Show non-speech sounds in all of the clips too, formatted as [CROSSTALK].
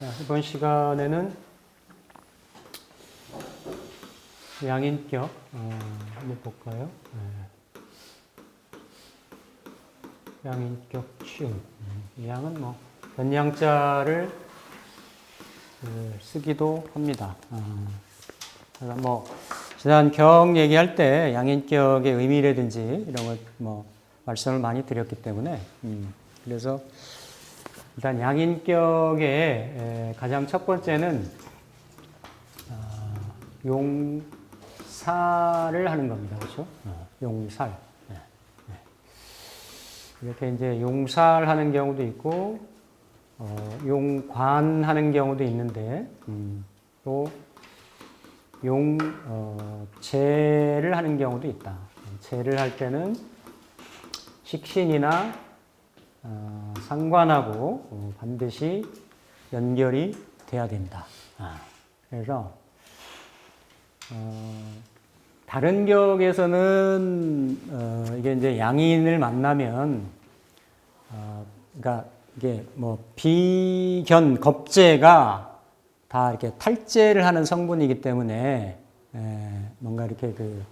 자, 이번 시간에는 양인격 어, 한번 볼까요? 네. 양인격 시음. 음, 양은 뭐 변양자를 그, 쓰기도 합니다. 어, 그래서 뭐 지난 경 얘기할 때 양인격의 의미라든지 이런 것 뭐 말씀을 많이 드렸기 때문에 음, 그래서 일단 양인격의 에, 가장 첫 번째는 아, 용사를 하는 겁니다. 그렇죠? 어, 용살. 네, 네. 이렇게 이제 용살 하는 경우도 있고 어, 용관 하는 경우도 있는데 음, 또 용제를 하는 경우도 있다. 제를 할 때는 식신이나 어, 상관하고 어, 반드시 연결이 돼야 된다. 아, 그래서 어, 다른 격에서는 어, 이게 이제 양인을 만나면 어, 그러니까 이게 뭐 비견 겁재가 다 이렇게 탈제를 하는 성분이기 때문에 에, 뭔가 이렇게 그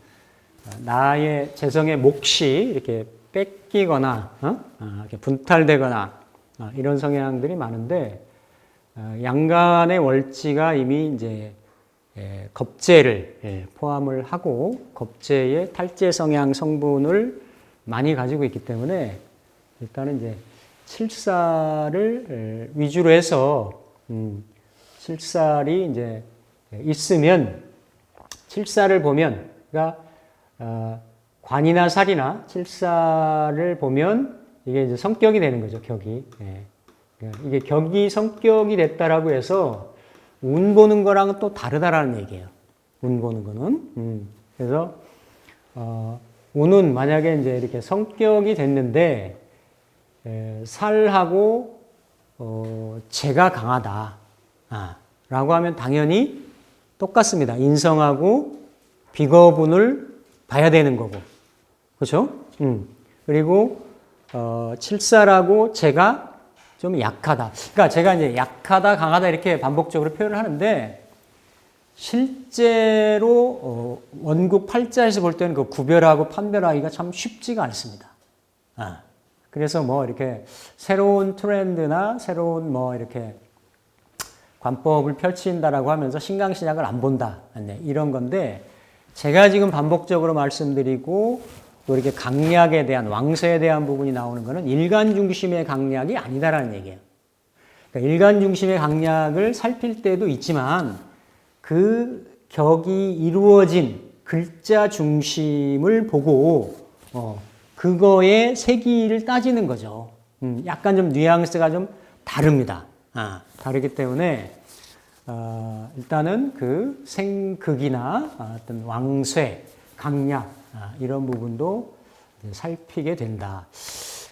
어, 나의 재성의 몫이 이렇게 뺏기거나 어? 아, 이렇게 분탈되거나 아, 이런 성향들이 많은데 어, 양간의 월지가 이미 이제 예, 겁재를 예, 포함을 하고 겁재의 탈제 성향 성분을 많이 가지고 있기 때문에 일단은 이제 예, 위주로 해서 음, 칠살이 이제 있으면 칠살을 보면 그러니까 어, 관이나 살이나 칠살을 보면 이게 이제 성격이 되는 거죠 격이 예. 그러니까 이게 격이 성격이 됐다라고 해서 운 보는 거랑은 또 다르다라는 얘기예요. 운 보는 거는. 음, 그래서, 어, 운은 만약에 이제 이렇게 성격이 됐는데, 에, 살하고, 어, 재가 강하다. 아, 라고 하면 당연히 똑같습니다. 인성하고 비거분을 봐야 되는 거고. 그렇죠? 음. 그리고, 어, 칠살하고 재가 좀 약하다. 그러니까 제가 이제 약하다, 강하다 이렇게 반복적으로 표현을 하는데 실제로 어, 원국 팔자에서 볼 때는 그 구별하고 판별하기가 참 쉽지가 않습니다. 아, 그래서 뭐 이렇게 새로운 트렌드나 새로운 뭐 이렇게 관법을 펼친다라고 하면서 신강신약을 안 본다. 네, 이런 건데 제가 지금 반복적으로 말씀드리고 또 이렇게 강약에 대한 왕세에 대한 부분이 나오는 것은 일간 중심의 강약이 아니다라는 얘기예요. 그러니까 일간 중심의 강약을 살필 때도 있지만 그 격이 이루어진 글자 중심을 보고 어, 그거의 세기를 따지는 거죠. 음, 약간 좀 뉘앙스가 좀 다릅니다. 아, 다르기 때문에 어, 일단은 그 생극이나 어떤 왕쇠, 강약 아, 이런 부분도 살피게 된다.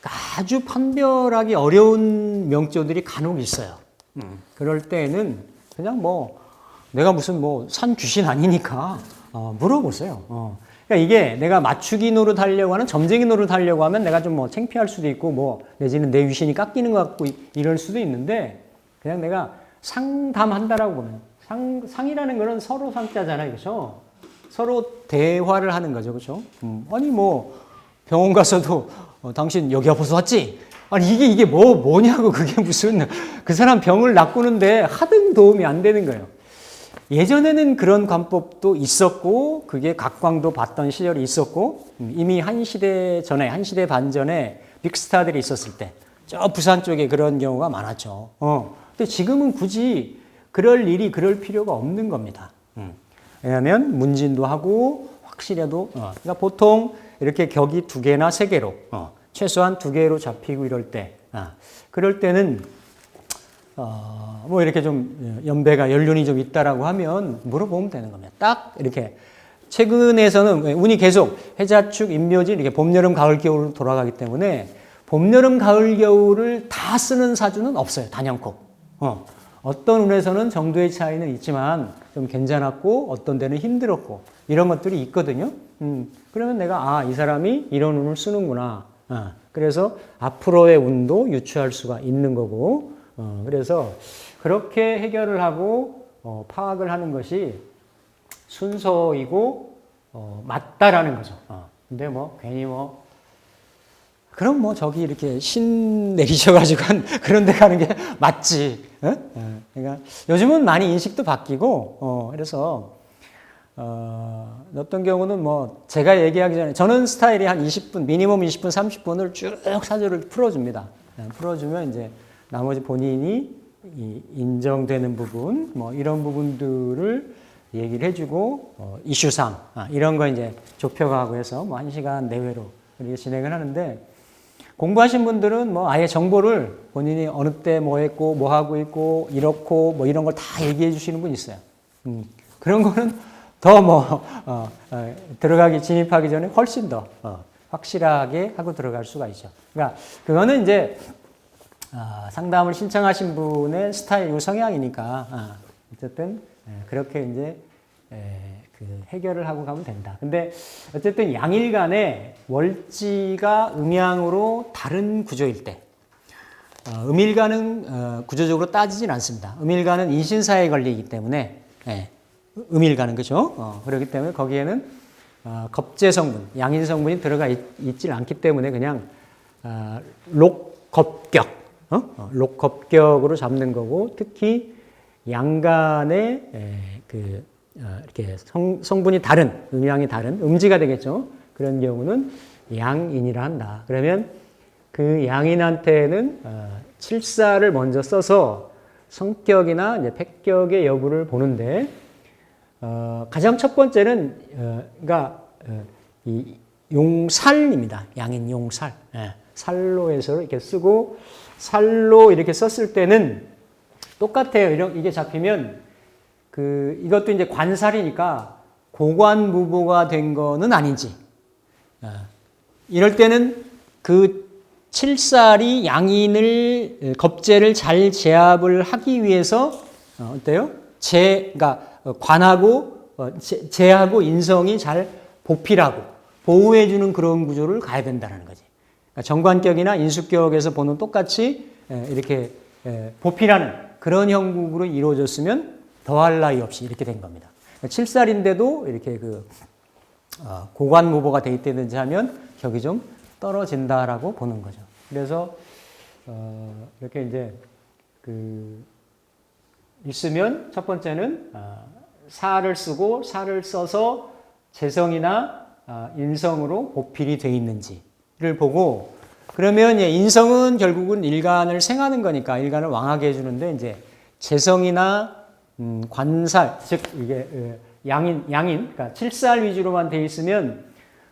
그러니까 아주 판별하기 어려운 명조들이 간혹 있어요. 음, 그럴 때는 그냥 뭐 내가 무슨 뭐 산 귀신 아니니까 어, 물어보세요. 어. 그러니까 이게 내가 맞추기 노릇 하려고 하는 점쟁이 노릇 하려고 하면 내가 좀 뭐 창피할 수도 있고 뭐 내지는 내 위신이 깎이는 것 같고 이럴 수도 있는데 그냥 내가 상담한다라고 보면 상 상이라는 거는 서로 상자잖아요, 그렇죠? 서로 대화를 하는 거죠, 그렇죠? 음, 아니 뭐 병원 가서도 어, 당신 여기 아파서 왔지? 아니 이게 이게 뭐 뭐냐고 그게 무슨 [LAUGHS] 그 사람 병을 낚고는데 하등 도움이 안 되는 거예요. 예전에는 그런 관법도 있었고 그게 각광도 받던 시절이 있었고 음, 이미 한 시대 전에 한 시대 반 전에 빅스타들이 있었을 때 저 부산 쪽에 그런 경우가 많았죠. 어. 근데 지금은 굳이 그럴 일이 그럴 필요가 없는 겁니다. 음. 왜냐하면 문진도 하고 확실해도 어. 그러니까 보통 이렇게 격이 두 개나 세 개로 어. 최소한 두 개로 잡히고 이럴 때 아. 그럴 때는 어, 뭐 이렇게 좀 연배가 연륜이 좀 있다라고 하면 물어보면 되는 겁니다. 딱 이렇게 최근에서는 운이 계속 해자축, 임묘진 이렇게 봄, 여름, 가을, 겨울로 돌아가기 때문에 봄, 여름, 가을, 겨울을 다 쓰는 사주는 없어요. 단연코. 어. 어떤 운에서는 정도의 차이는 있지만 좀 괜찮았고 어떤 데는 힘들었고 이런 것들이 있거든요. 음, 그러면 내가 아, 이 사람이 이런 운을 쓰는구나. 어, 그래서 앞으로의 운도 유추할 수가 있는 거고 어, 그래서 그렇게 해결을 하고 어, 파악을 하는 것이 순서이고 어, 맞다라는 거죠. 어, 근데 뭐 괜히 뭐 그럼 뭐 저기 이렇게 신 내리셔가지고 한 그런 데 가는 게 [LAUGHS] 맞지. 어? 어, 그러니까 요즘은 많이 인식도 바뀌고, 어, 그래서, 어, 어떤 경우는 뭐 제가 얘기하기 전에 저는 스타일이 한 20분, 미니멈 20분, 30분을 쭉 사주를 풀어줍니다. 예, 풀어주면 이제 나머지 본인이 이 인정되는 부분, 뭐 이런 부분들을 얘기를 해주고, 어, 이슈상, 아, 이런 거 이제 좁혀가고 해서 뭐 한 시간 내외로 이렇게 진행을 하는데, 공부하신 분들은 뭐 아예 정보를 본인이 어느 때 뭐 했고 뭐 하고 있고 이렇고 뭐 이런 걸 다 얘기해 주시는 분 있어요. 음, 그런 거는 더뭐 어, 어, 들어가기 진입하기 전에 훨씬 더 어, 확실하게 하고 들어갈 수가 있죠. 그러니까 그거는 이제 아, 상담을 신청하신 분의 스타일 성향이니까 아, 어쨌든 예, 그렇게 이제 에, 그 해결을 하고 가면 된다. 근데 어쨌든 양일간에 월지가 음양으로 다른 구조일 때, 어, 음일간은 어, 구조적으로 따지진 않습니다. 음일간은 인신사에 걸리기 때문에, 예, 음일간은 그죠? 어, 그렇기 때문에 거기에는 어, 겁재 성분, 양인 성분이 들어가 있, 질 않기 때문에 그냥 어, 록겁격, 어? 어, 록겁격으로 잡는 거고 특히 양간의 에, 그 어, 이렇게 성, 성분이 다른, 음양이 다른, 음지가 되겠죠. 그런 경우는 양인이라 한다. 그러면 그 양인한테는 어, 칠사를 먼저 써서 성격이나 이제 폐격의 여부를 보는데 어, 가장 첫 번째는 어, 그러니까 어, 이 용살입니다. 양인 용살. 예, 살로 해서 이렇게 쓰고 살로 이렇게 썼을 때는 똑같아요. 이게 잡히면 그 이것도 이제 관살이니까 고관무보가 된 거는 아닌지. 어, 이럴 때는 그 칠살이 양인을 겁재를 잘 제압을 하기 위해서 어, 어때요? 제 그러니까 관하고 어, 제, 제하고 인성이 잘 보필하고 보호해 주는 그런 구조를 가야 된다는 거지. 그러니까 정관격이나 인수격에서 보는 똑같이 에, 이렇게 에, 보필하는 그런 형국으로 이루어졌으면 더할 나위 없이 이렇게 된 겁니다. 7살인데도 이렇게 그 어, 고관무보가 돼 있다든지 하면 격이 좀 떨어진다라고 보는 거죠. 그래서 어, 이렇게 이제 그 있으면 첫 번째는 어, 사를 쓰고 사를 써서 재성이나 어, 인성으로 보필이 돼 있는지를 보고 그러면 인성은 결국은 일간을 생하는 거니까 일간을 왕하게 해주는데 이제 재성이나 음, 관살, 즉 이게 양인, 양인, 그러니까 칠살 위주로만 돼 있으면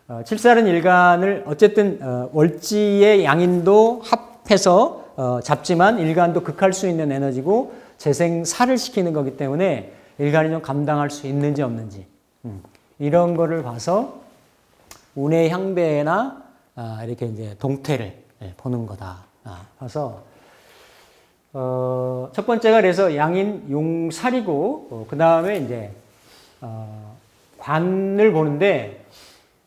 어, 칠살은 일간을 어쨌든 어, 월지의 양인도 합해서 어, 잡지만 일간도 극할 수 있는 에너지고 재생살을 시키는 거기 때문에 일간이 좀 감당할 수 있는지 없는지 음, 이런 거를 봐서 운의 향배나 아, 이렇게 이제 동태를 예, 보는 거다. 아, 봐서 어, 첫 번째가 그래서 양인 용살이고, 어, 그 다음에 이제, 어, 관을 보는데,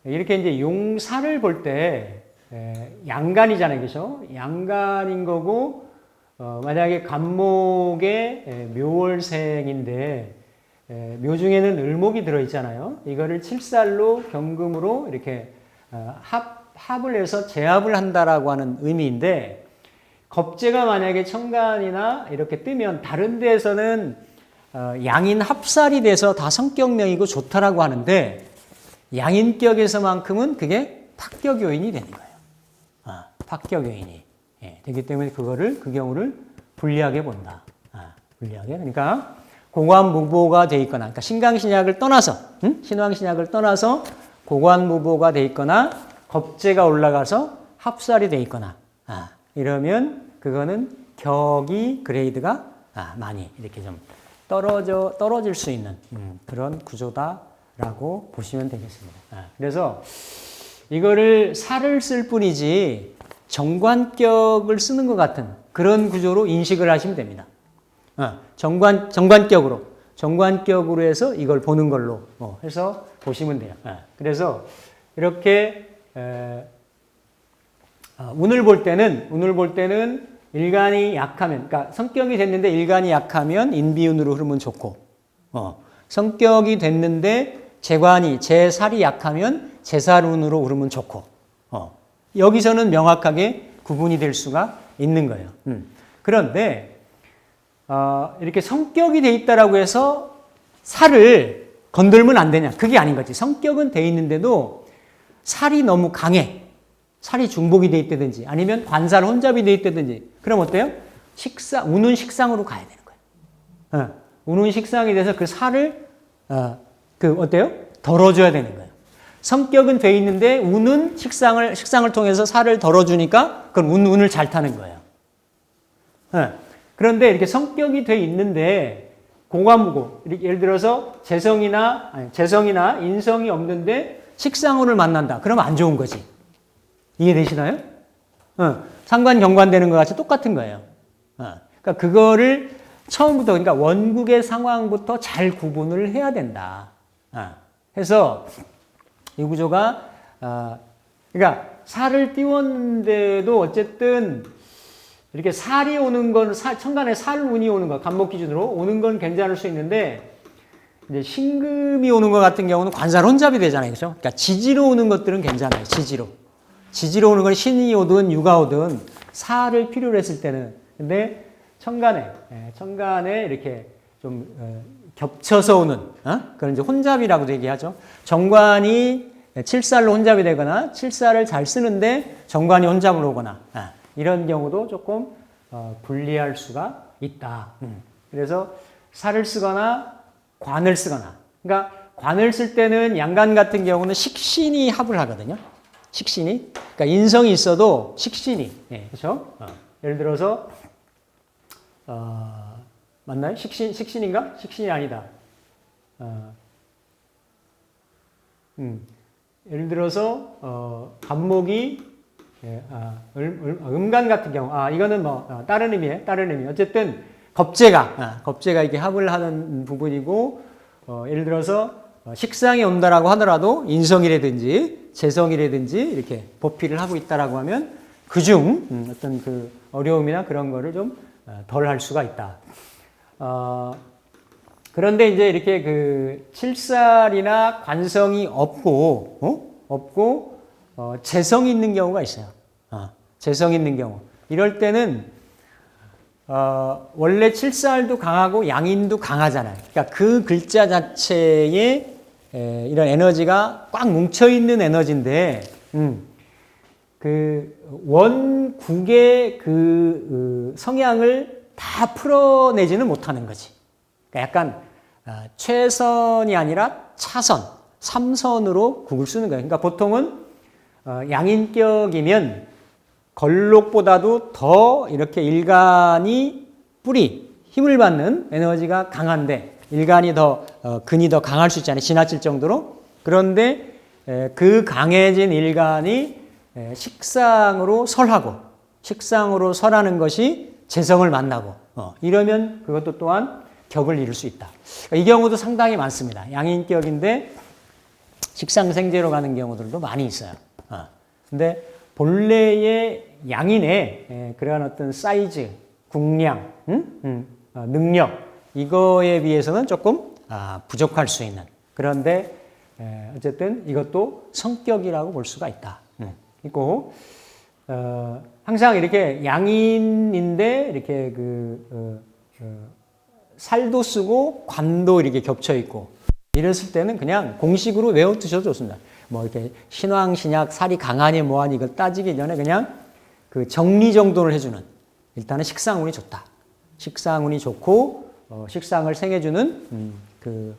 이렇게 이제 용살을 볼 때, 에, 양간이잖아요. 그죠? 양간인 거고, 어, 만약에 간목의 에, 묘월생인데, 에, 묘 중에는 을목이 들어있잖아요. 이거를 칠살로 경금으로 이렇게 어, 합, 합을 해서 제압을 한다라고 하는 의미인데, 겁재가 만약에 청간이나 이렇게 뜨면 다른 데에서는 어, 양인 합살이 돼서 다 성격명이고 좋다라고 하는데 양인격에서만큼은 그게 파격 요인이 되는 거예요. 아, 파격 요인이 예, 되기 때문에 그거를 그 경우를 불리하게 본다. 아, 불리하게 그러니까 고관무보가 돼 있거나 그러니까 신강신약을 떠나서 응? 신왕신약을 떠나서 고관무보가 돼 있거나 겁재가 올라가서 합살이 돼 있거나 아, 이러면 그거는 격이 그레이드가 아, 많이 이렇게 좀 떨어져 떨어질 수 있는 음, 그런 구조다라고 보시면 되겠습니다. 아, 그래서 이거를 살을 쓸 뿐이지 정관격을 쓰는 것 같은 그런 구조로 인식을 하시면 됩니다. 어, 정관 정관격으로 정관격으로 해서 이걸 보는 걸로 어, 해서 보시면 돼요. 예. 그래서 이렇게 에, 아, 운을 볼 때는 운을 볼 때는 일간이 약하면 그러니까 성격이 됐는데 일간이 약하면 인비운으로 흐르면 좋고 어, 성격이 됐는데 재관이 재살이 약하면 재살운으로 흐르면 좋고 어, 여기서는 명확하게 구분이 될 수가 있는 거예요. 음. 그런데 어, 이렇게 성격이 돼 있다라고 해서 살을 건들면 안 되냐? 그게 아닌 거지. 성격은 돼 있는데도 살이 너무 강해. 살이 중복이 돼 있다든지 아니면 관살 혼잡이 돼 있다든지 그럼 어때요? 식사 우는 식상으로 가야 되는 거예요. 어, 우는 식상이 돼서 그 살을 어, 그 어때요? 덜어줘야 되는 거예요. 성격은 돼 있는데 우는 식상을 식상을 통해서 살을 덜어주니까 그건 운, 운을 잘 타는 거예요. 어, 그런데 이렇게 성격이 돼 있는데 고관무고 예를 들어서 재성이나 아니, 재성이나 인성이 없는데 식상운을 만난다. 그러면 안 좋은 거지. 이해되시나요? 어, 상관 경관되는 것 같이 똑같은 거예요. 어, 그러니까 그거를 처음부터 그러니까 원국의 상황부터 잘 구분을 해야 된다. 어, 해서 이 구조가 어, 그러니까 살을 띄웠는데도 어쨌든 이렇게 살이 오는 건 살, 천간에 살 운이 오는 거 간목 기준으로 오는 건 괜찮을 수 있는데 이제 신금이 오는 것 같은 경우는 관살 혼잡이 되잖아요, 그렇죠? 그러니까 지지로 오는 것들은 괜찮아요, 지지로. 지지로 오는 건 신이 오든 유가 오든 살을 필요로 했을 때는 근데 천간에 예, 천간에 이렇게 좀 어, 겹쳐서 오는 어? 그런 이제 혼잡이라고도 얘기하죠. 정관이 칠살로 혼잡이 되거나 칠살을 잘 쓰는데 정관이 혼잡으로 오거나 아, 이런 경우도 조금 어, 불리할 수가 있다. 음. 그래서 살을 쓰거나 관을 쓰거나 그러니까 관을 쓸 때는 양간 같은 경우는 식신이 합을 하거든요. 식신이 그러니까 인성이 있어도 식신이 예, 그렇죠? 어. 예를 들어서 어, 맞나요? 식신 식신인가? 식신이 아니다. 어, 음, 예를 들어서 어, 간목이 예, 아, 음, 음 간 같은 경우 아 이거는 뭐 어, 다른 의미에 다른 의미 어쨌든 겁재가 아, 겁재가 이게 합을 하는 부분이고 어, 예를 들어서 어, 식상이 온다라고 하더라도 인성이라든지 재성이라든지 이렇게 보필을 하고 있다라고 하면 그중 음, 어떤 그 어려움이나 그런 거를 좀 덜 할 수가 있다. 어, 그런데 이제 이렇게 그 칠살이나 관성이 없고 어? 없고 어, 재성이 있는 경우가 있어요. 어, 재성 있는 경우 이럴 때는 어, 원래 칠살도 강하고 양인도 강하잖아요. 그러니까 그 글자 자체에 에, 이런 에너지가 꽉 뭉쳐 있는 에너지인데, 음, 그 원국의 그, 그 성향을 다 풀어내지는 못하는 거지. 그러니까 약간 어, 최선이 아니라 차선, 삼선으로 국을 쓰는 거예요. 그러니까 보통은 어, 양인격이면 걸록보다도 더 이렇게 일간이 뿌리, 힘을 받는 에너지가 강한데 일간이 더 어, 근이 더 강할 수 있잖아요. 지나칠 정도로. 그런데 에, 그 강해진 일간이 에, 식상으로 설하고 식상으로 설하는 것이 재성을 만나고 어, 이러면 그것도 또한 격을 이룰 수 있다. 그러니까 이 경우도 상당히 많습니다. 양인격인데 식상생제로 가는 경우들도 많이 있어요. 어. 근데 본래의 양인의 예, 그러한 어떤 사이즈, 국량, 음? 음, 어, 능력 이거에 비해서는 조금 아, 부족할 수 있는 그런데 에, 어쨌든 이것도 성격이라고 볼 수가 있다. 음, 있고 어, 항상 이렇게 양인인데 이렇게 그 어, 어, 살도 쓰고 관도 이렇게 겹쳐 있고 이랬을 때는 그냥 공식으로 외워 두셔도 좋습니다. 뭐 이렇게 신왕 신약 살이 강하니 뭐하니 이걸 따지기 전에 그냥 그 정리 정돈을 해주는 일단은 식상운이 좋다. 식상운이 좋고 어, 식상을 생해주는 음, 그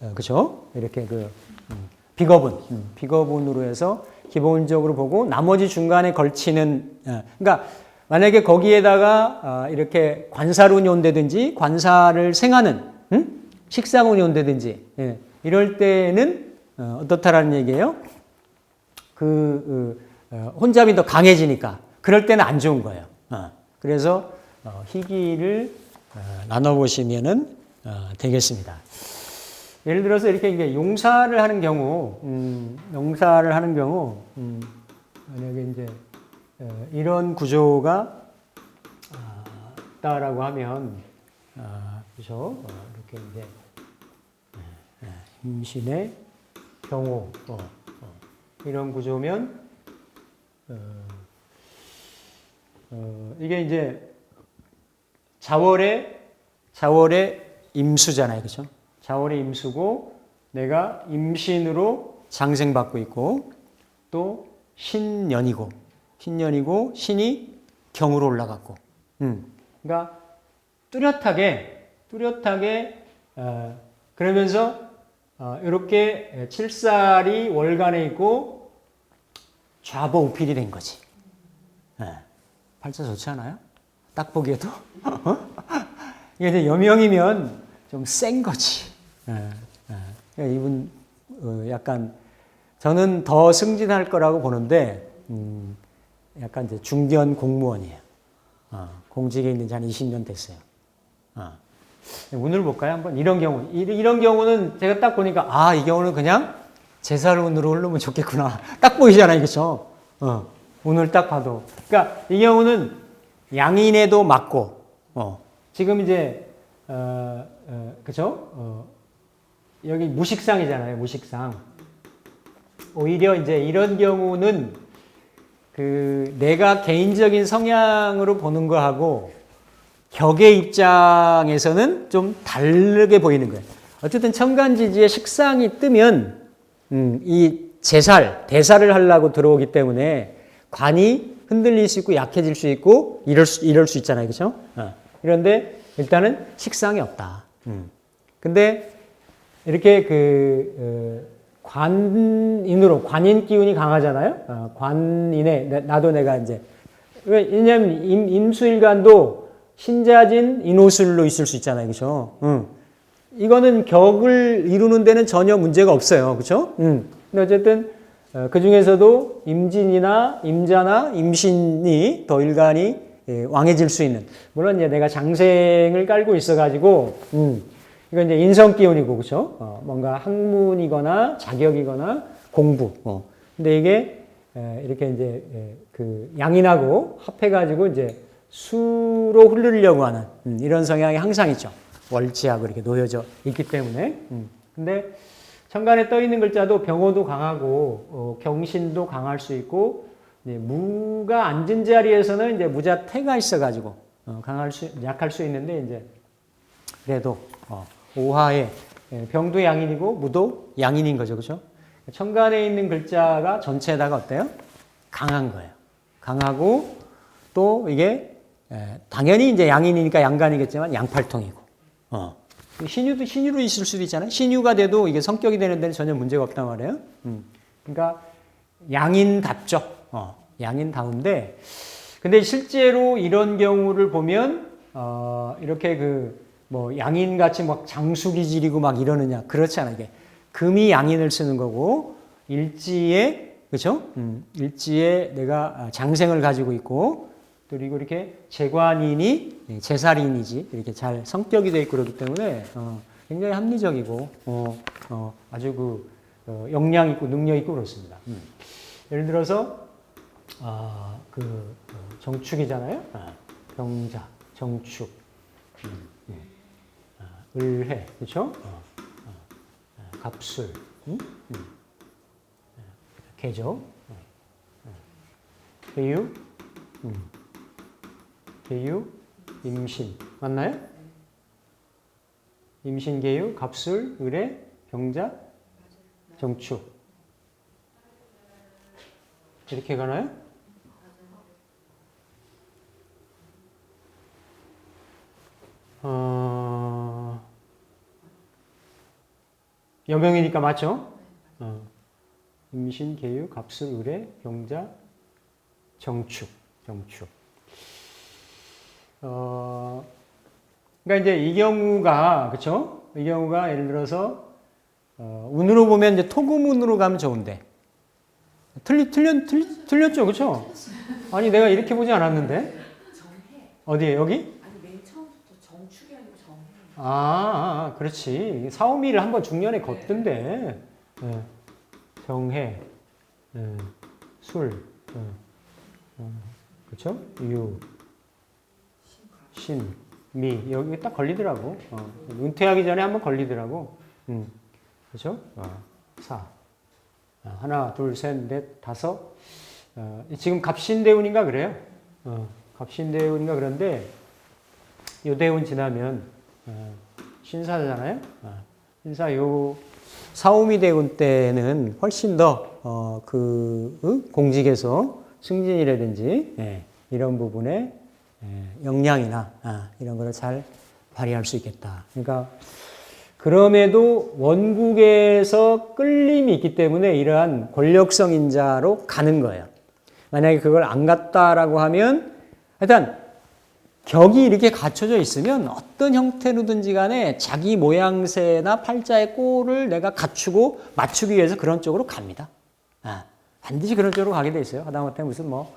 어, 그죠? 이렇게 그 음, 비거분 음, 비거분으로 해서 기본적으로 보고 나머지 중간에 걸치는 어, 그러니까 만약에 거기에다가 어, 이렇게 관사운이 온다든지 관사를 생하는 음? 식상운이 온다든지 예, 이럴 때는 어, 어떻다라는 얘기예요? 그 어, 혼잡이 더 강해지니까 그럴 때는 안 좋은 거예요. 어, 그래서 어, 희기를 어, 나눠보시면은 어, 되겠습니다. 예를 들어서 이렇게 이제 용사를 하는 경우, 음, 용사를 하는 경우, 음, 만약에 이제 어, 이런 구조가 아, 있다라고 하면, 아, 그죠? 어, 이렇게 이제 예, 예, 임신의 경우, 어, 어, 이런 구조면, 어, 어, 이게 이제 자월의 자월의 임수잖아요, 그렇죠? 자월의 임수고 내가 임신으로 장생받고 있고 또 신년이고 신년이고 신이 경으로 올라갔고, 음, 그러니까 뚜렷하게 뚜렷하게 어, 그러면서 어, 이렇게 칠살이 월간에 있고 좌보 우필이 된 거지. 예. 팔자 좋지 않아요? 딱 보기에도 이게 이제 여명이면 좀 센 거지. 예, 예. 그러니까 이분 어, 약간 저는 더 승진할 거라고 보는데 음, 약간 이제 중견 공무원이에요. 어, 공직에 있는 지 한 20년 됐어요. 어. 운을 볼까요? 한번 이런 경우 이- 이런 경우는 제가 딱 보니까 아 이 경우는 그냥 제살 운으로 흐르면 좋겠구나 딱 보이잖아요, 그렇죠? 어, 운을 딱 봐도 그러니까 이 경우는 양인에도 맞고 어, 지금 이제 어, 어, 그죠? 어, 여기 무식상이잖아요, 무식상. 오히려 이제 이런 경우는 그 내가 개인적인 성향으로 보는 거하고 격의 입장에서는 좀 다르게 보이는 거예요. 어쨌든 천간지지에 식상이 뜨면 음, 이 제살, 대살을 하려고 들어오기 때문에 관이 흔들릴 수 있고 약해질 수 있고 이럴 수, 이럴 수 있잖아요. 그죠? 어. 그런데 일단은 식상이 없다. 음. 근데 이렇게 그, 어, 관인으로, 관인 기운이 강하잖아요? 어, 관인에, 나- 나도 내가 이제, 왜, 왜냐면 임, 임수일간도 신자진 인호술로 있을 수 있잖아요. 그죠? 응. 이거는 격을 이루는 데는 전혀 문제가 없어요. 그죠? 응. 근데 어쨌든, 어, 그 중에서도 임진이나 임자나 임신이 더 일간이 예, 왕해질 수 있는. 물론 이제 내가 장생을 깔고 있어가지고, 음, 이건 이제 인성 기운이고, 그죠? 어, 뭔가 학문이거나 자격이거나 공부. 어. 근데 이게 에, 이렇게 이제 에, 그 양인하고 합해가지고 이제 수로 흐르려고 하는 음, 이런 성향이 항상 있죠. 월지하고 이렇게 놓여져 있기 때문에. 음. 근데 천간에 떠 있는 글자도 병호도 강하고 어, 경신도 강할 수 있고 무가 앉은 자리에서는 이제 무자 태가 있어가지고 어, 강할 수 약할 수 있는데 이제 그래도 어, 오하에 예, 병도 양인이고 무도 양인인 거죠, 그렇죠? 천간에 있는 글자가 전체에다가 어때요? 강한 거예요. 강하고 또 이게 예, 당연히 이제 양인이니까 양간이겠지만 양팔통이고 어. 신유도 신유로 있을 수도 있잖아요. 신유가 돼도 이게 성격이 되는 데는 전혀 문제가 없단 말이에요. 음. 그러니까 양인답죠. 어, 양인다운데 근데 실제로 이런 경우를 보면 어, 이렇게 그 뭐 양인 같이 막 장수 기질이고 막 이러느냐 그렇지 않아 이게 금이 양인을 쓰는 거고 일지에 그렇죠? 음, 일지에 내가 장생을 가지고 있고 그리고 이렇게 재관인이 제살인이지 이렇게 잘 성격이 돼 있고 그렇기 때문에 어, 굉장히 합리적이고 어, 어, 아주 그 어, 역량 있고 능력 있고 그렇습니다. 음. 예를 들어서 아, 그 어, 정축이잖아요. 아, 병자, 정축, 음, 예. 아, 을해, 그렇죠? 어, 어, 아, 갑술, 음? 음. 어, 어. 개유, 음. 개유, 임신 맞나요? 임신, 개유, 갑술, 을해, 병자, 정축 이렇게 가나요? 어... 여명이니까 맞죠? 어. 임신, 개유, 갑술, 의뢰, 병자, 정축, 정축. 어, 그러니까 이제 이 경우가 그렇죠? 이 경우가 예를 들어서 어, 운으로 보면 이제 토금운으로 가면 좋은데 틀리 틀렸 틀, 틀렸죠, 그렇죠? 아니 내가 이렇게 보지 않았는데 정해. 어디에 여기? 아, 아, 아, 그렇지. 사오미를 한번 중년에 걷던데. 예. 병해, 예. 술, 예. 어, 그렇죠? 유, 신, 미 여기 딱 걸리더라고. 어. 은퇴하기 전에 한번 걸리더라고. 음. 그렇죠? 어. 사. 아, 하나, 둘, 셋, 넷, 다섯. 어, 지금 갑신대운인가 그래요. 어, 갑신대운인가 그런데 요대운 지나면 어, 신사잖아요. 어, 신사 요 사오미 대운 때는 훨씬 더그 공직에서 승진이라든지 예, 이런 부분에 예, 역량이나 아, 이런 거를 잘 발휘할 수 있겠다. 그러니까 그럼에도 원국에서 끌림이 있기 때문에 이러한 권력성 인자로 가는 거예요. 만약에 그걸 안 갔다라고 하면 일단 격이 이렇게 갖춰져 있으면 어떤 형태로든지 간에 자기 모양새나 팔자의 꼴을 내가 갖추고 맞추기 위해서 그런 쪽으로 갑니다. 아, 반드시 그런 쪽으로 가게 돼 있어요. 하다못해 무슨 뭐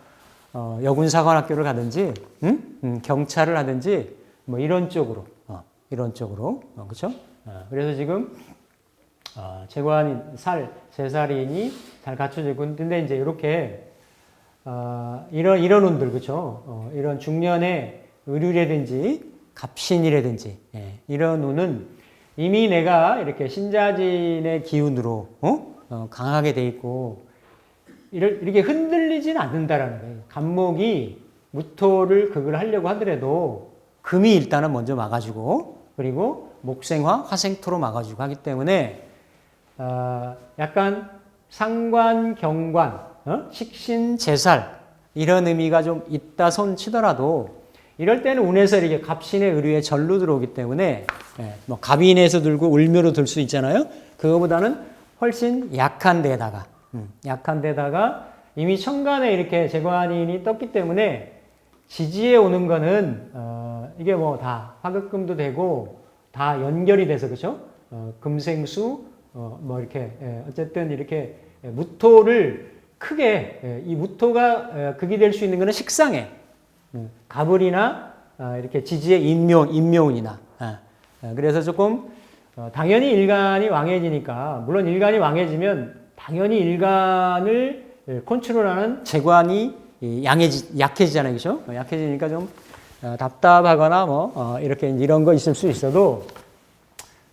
어, 여군사관학교를 가든지 음? 음, 경찰을 하든지 뭐 이런 쪽으로 어, 이런 쪽으로 어, 그렇죠? 그래서 지금 어, 재관인 살 세살인이 잘 있고 근데 이제 이렇게 어, 이런 이런 운들 그렇죠? 어, 이런 중년의 의류라든지 갑신이라든지 예, 이런 운은 이미 내가 이렇게 신자진의 기운으로 어? 어, 강하게 돼 있고 이렇게 흔들리진 않는다라는 거예요. 간목이 무토를 극을 하려고 하더라도 금이 일단은 먼저 막아주고 그리고 목생화, 화생토로 막아주고 하기 때문에 어, 약간 상관, 경관, 어? 식신, 제살 이런 의미가 좀 있다 손 치더라도 이럴 때는 운에서 이렇게 갑신의 의류에 절로 들어오기 때문에 예, 뭐 갑인에서 들고 울묘로 들 수 있잖아요. 그거보다는 훨씬 약한 데다가 음, 약한 데다가 이미 천간에 이렇게 재관인이 떴기 때문에 지지에 오는 거는 어, 이게 뭐 다 화급금도 되고 다 연결이 돼서 그죠? 어, 금생수 어, 뭐 이렇게 예, 어쨌든 이렇게 무토를 크게 예, 이 무토가 예, 극이 될 수 있는 거는 식상에 음, 가불이나 아, 이렇게 지지의 인묘 인묘운이나 아, 아, 그래서 조금 어, 당연히 일간이 왕해지니까 물론 일간이 왕해지면 당연히 일간을 예, 컨트롤하는 재관이 양해지, 약해지잖아요, 그죠? 어, 약해지니까 좀 어, 답답하거나 뭐 어, 이렇게 이런 거 있을 수 있어도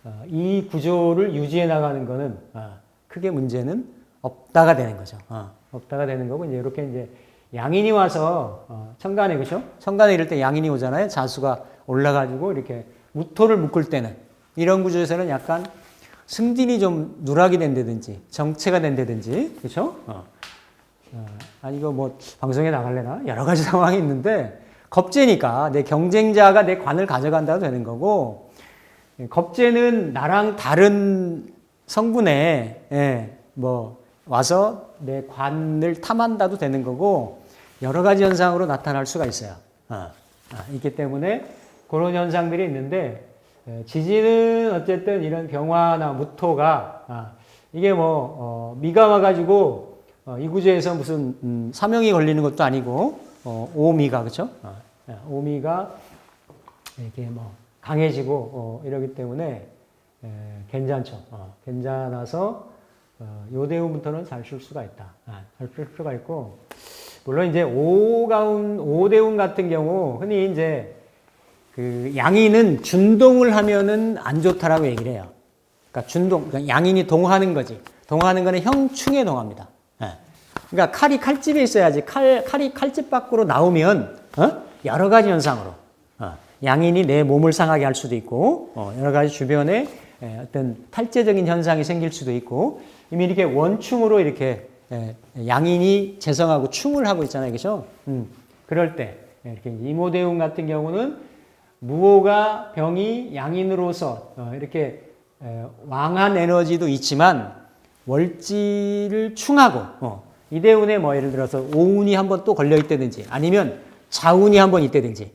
어, 이 구조를 유지해 나가는 거는 어, 크게 문제는 없다가 되는 거죠. 어, 없다가 되는 거고 이제 이렇게 이제 양인이 와서 어, 천간에 그죠? 천간에 이럴 때 양인이 오잖아요. 자수가 올라가지고 이렇게 무토를 묶을 때는 이런 구조에서는 약간 승진이 좀 누락이 된다든지 정체가 된다든지 그렇죠? 어. 어, 아니 이거 뭐 방송에 나갈래나 여러 가지 [LAUGHS] 상황이 있는데 겁재니까 내 경쟁자가 내 관을 가져간다도 되는 거고 겁재는 나랑 다른 성분에 예, 뭐 와서 내 관을 탐한다도 되는 거고 여러 가지 현상으로 나타날 수가 있어요. 어, 어, 있기 때문에 그런 현상들이 있는데 예, 지지는 어쨌든 이런 병화나 무토가 아, 이게 뭐 어, 미가 와가지고 어, 이 구조에서 무슨 음, 사명이 걸리는 것도 아니고 어, 오미가 그렇죠? 예, 오미가 이렇게 뭐 강해지고 어, 이러기 때문에 에, 괜찮죠. 어, 괜찮아서 어, 요대운부터는 잘쓸 수가 있다. 아, 잘쓸 수가 있고 물론 이제 오가운 오대운 같은 경우 흔히 이제 그 양인은 준동을 하면은 안 좋다라고 얘기를 해요. 그러니까 준동, 그러니까 양인이 동하는 거지. 동하는 거는 형충에 동합니다. 예. 그러니까 칼이 칼집에 있어야지. 칼, 칼이 칼집 밖으로 나오면, 어? 여러 가지 현상으로. 어. 양인이 내 몸을 상하게 할 수도 있고, 어, 여러 가지 주변에 예, 어떤 탈재적인 현상이 생길 수도 있고, 이미 이렇게 원충으로 이렇게 예, 양인이 재성하고 충을 하고 있잖아요. 그죠? 음, 그럴 때, 예, 이렇게 이모대운 같은 경우는 무호가 병이 양인으로서 어, 이렇게 왕한 에너지도 있지만 월지를 충하고 어, 이대운에 뭐 예를 들어서 오운이 한번 또 걸려 있다든지 아니면 자운이 한번 있다든지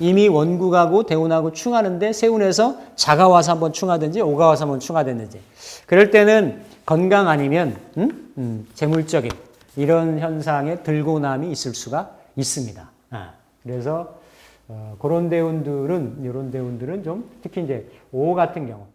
이미 원국하고 대운하고 충하는데 세운에서 자가 와서 한번 충하든지 오가 와서 한번 충하든지 그럴 때는 건강 아니면 음? 음, 재물적인 이런 현상에 들고남이 있을 수가 있습니다. 아, 그래서 어, 그런 대운들은 이런 대운들은 좀 특히 이제 5 같은 경우